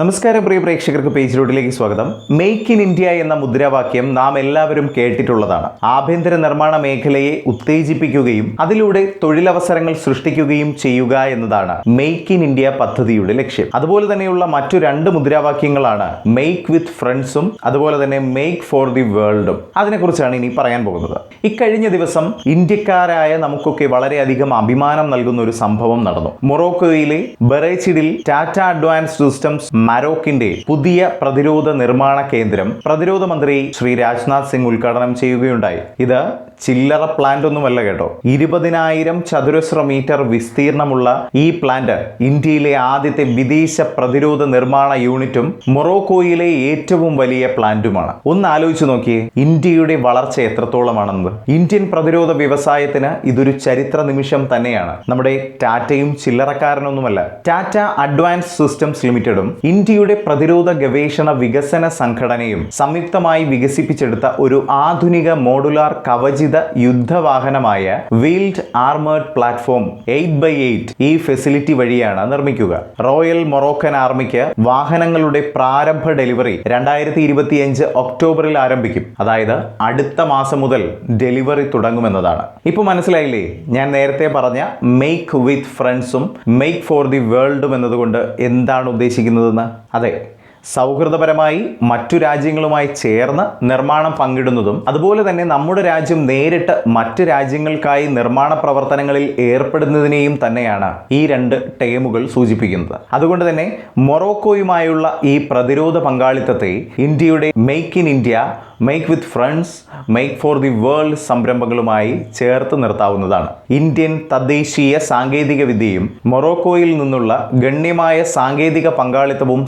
നമസ്കാരം പ്രിയ പ്രേക്ഷകർക്ക് പേജ് റോഡിലേക്ക് സ്വാഗതം. മേക്ക് ഇൻ ഇന്ത്യ എന്ന മുദ്രാവാക്യം നാം എല്ലാവരും കേട്ടിട്ടുള്ളതാണ്. ആഭ്യന്തര നിർമ്മാണ മേഖലയെ ഉത്തേജിപ്പിക്കുകയും അതിലൂടെ തൊഴിലവസരങ്ങൾ സൃഷ്ടിക്കുകയും ചെയ്യുക എന്നതാണ് മേക്ക് ഇൻ ഇന്ത്യ പദ്ധതിയുടെ ലക്ഷ്യം. അതുപോലെ തന്നെയുള്ള മറ്റു രണ്ട് മുദ്രാവാക്യങ്ങളാണ് മെയ്ക്ക് വിത്ത് ഫ്രണ്ട്സും അതുപോലെ തന്നെ മേക്ക് ഫോർ ദി വേൾഡും അതിനെക്കുറിച്ചാണ് ഇനി പറയാൻ പോകുന്നത്. ഇക്കഴിഞ്ഞ ദിവസം ഇന്ത്യക്കാരായ നമുക്കൊക്കെ വളരെയധികം അഭിമാനം നൽകുന്ന ഒരു സംഭവം നടന്നു. മൊറോക്കോയിലെ ബറേച്ചിഡിൽ ടാറ്റ അഡ്വാൻസ് സിസ്റ്റംസ് മരോക്കിന്റെ പുതിയ പ്രതിരോധ നിർമ്മാണ കേന്ദ്രം പ്രതിരോധ മന്ത്രി ശ്രീ രാജ്നാഥ് സിംഗ് ഉദ്ഘാടനം ചെയ്യുകയുണ്ടായി. ഇത് ചില്ലറ പ്ലാന്റ് ഒന്നുമല്ല കേട്ടോ. ഇരുപതിനായിരം ചതുരശ്ര മീറ്റർ വിസ്തീർണമുള്ള ഈ പ്ലാന്റ് ഇന്ത്യയിലെ ആദ്യത്തെ വിദേശ പ്രതിരോധ നിർമ്മാണ യൂണിറ്റും മൊറോക്കോയിലെ ഏറ്റവും വലിയ പ്ലാന്റുമാണ് ഒന്ന് ആലോചിച്ച് നോക്കിയേ ഇന്ത്യയുടെ വളർച്ച എത്രത്തോളമാണെന്നത് ഇന്ത്യൻ പ്രതിരോധ വ്യവസായത്തിന് ഇതൊരു ചരിത്ര നിമിഷം തന്നെയാണ്. നമ്മുടെ ടാറ്റയും ചില്ലറക്കാരനൊന്നുമല്ല. ടാറ്റ അഡ്വാൻസ് സിസ്റ്റംസ് ലിമിറ്റഡും ഇന്ത്യയുടെ പ്രതിരോധ ഗവേഷണ വികസന സംഘടനയും സംയുക്തമായി വികസിപ്പിച്ചെടുത്ത ഒരു ആധുനിക മോഡുലാർ കവചിത യുദ്ധവാഹനമായ wheeled armoured platform eight by eight ഈ ഫെസിലിറ്റി വഴിയാണ് നിർമ്മിക്കുക. റോയൽ മൊറോക്കൻ ആർമിക്ക് വാഹനങ്ങളുടെ പ്രാരംഭ ഡെലിവറി രണ്ടായിരത്തി ഇരുപത്തിയഞ്ച് ഒക്ടോബറിൽ ആരംഭിക്കും. അതായത് അടുത്ത മാസം മുതൽ ഡെലിവറി തുടങ്ങുമെന്നതാണ്. ഇപ്പൊ മനസ്സിലായില്ലേ? ഞാൻ നേരത്തെ പറഞ്ഞ മേക്ക് വിത്ത് ഫ്രണ്ട്സും മേക്ക് ഫോർ ദി വേൾഡും എന്നതുകൊണ്ട് എന്താണ് ഉദ്ദേശിക്കുന്നതെന്ന് അതെ. സൗഹൃദപരമായി മറ്റു രാജ്യങ്ങളുമായി ചേർന്ന് നിർമ്മാണം പങ്കിടുന്നതും അതുപോലെ തന്നെ നമ്മുടെ രാജ്യം നേരിട്ട് മറ്റു രാജ്യങ്ങൾക്കായി നിർമ്മാണ പ്രവർത്തനങ്ങളിൽ ഏർപ്പെടുന്നതിനെയും തന്നെയാണ് ഈ രണ്ട് ടേമുകൾ സൂചിപ്പിക്കുന്നത്. അതുകൊണ്ട് തന്നെ മൊറോക്കോയുമായുള്ള ഈ പ്രതിരോധ പങ്കാളിത്തത്തെ ഇന്ത്യയുടെ make in India make with friends make for the world സംരംഭങ്ങളുമായി ചേർത്ത് നിർത്താവുന്നതാണ്. ഇന്ത്യൻ തദ്ദേശീയ സാങ്കേതിക വിദ്യയും മൊറോക്കോയിൽ നിന്നുള്ള ഗണ്യമായ സാങ്കേതിക പങ്കാളിത്തവും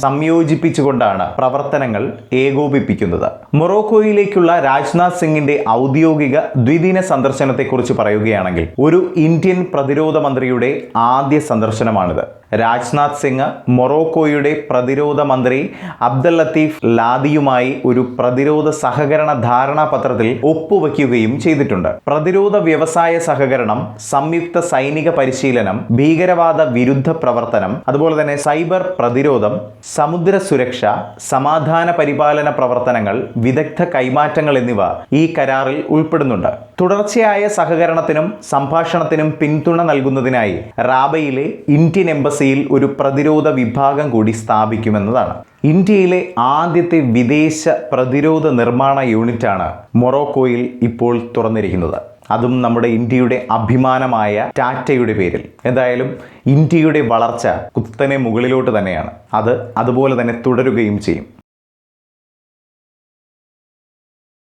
സംയോജിപ്പിച്ചുകൊണ്ടാണ് പ്രവർത്തനങ്ങൾ ഏകോപിപ്പിക്കുന്നത്. മൊറോക്കോയിലേക്കുള്ള രാജ്നാഥ് സിംഗിന്റെ ഔദ്യോഗിക ദ്വിദിന സന്ദർശനത്തെക്കുറിച്ച് പറയുകയാണെങ്കിൽ ഒരു ഇന്ത്യൻ പ്രതിരോധ മന്ത്രിയുടെ ആദ്യ സന്ദർശനമാണിത്. രാജ്നാഥ് സിംഗ് മൊറോക്കോയുടെ പ്രതിരോധ മന്ത്രി അബ്ദൽ ലത്തീഫ് ലാദിയുമായി ഒരു പ്രതിരോധ സഹകരണ ധാരണാപത്രത്തിൽ ഒപ്പുവെക്കുകയും ചെയ്തിട്ടുണ്ട്. പ്രതിരോധ വ്യവസായ സഹകരണം സംയുക്ത സൈനിക പരിശീലനം ഭീകരവാദ വിരുദ്ധ പ്രവർത്തനം അതുപോലെ തന്നെ സൈബർ പ്രതിരോധം സമുദ്ര സുരക്ഷ സമാധാന പരിപാലന പ്രവർത്തനങ്ങൾ വിദഗ്ധ കൈമാറ്റങ്ങൾ എന്നിവ ഈ കരാറിൽ ഉൾപ്പെടുന്നുണ്ട്. തുടർച്ചയായ സഹകരണത്തിനും സംഭാഷണത്തിനും പിന്തുണ നൽകുന്നതിനായി റാബയിലെ ഇന്ത്യൻ എംബസിയിൽ ഒരു പ്രതിരോധ വിഭാഗം കൂടി സ്ഥാപിക്കുമെന്നതാണ്. ഇന്ത്യയിലെ ആദ്യത്തെ വിദേശ പ്രതിരോധ നിർമ്മാണ യൂണിറ്റാണ് മൊറോക്കോയിൽ ഇപ്പോൾ തുറന്നിരിക്കുന്നത്. അതും നമ്മുടെ ഇന്ത്യയുടെ അഭിമാനമായ ടാറ്റയുടെ പേരിൽ. എന്തായാലും ഇന്ത്യയുടെ വളർച്ച കുത്തനെ മുകളിലോട്ട് തന്നെയാണ്. അത് അതുപോലെ തന്നെ തുടരുകയും ചെയ്യും.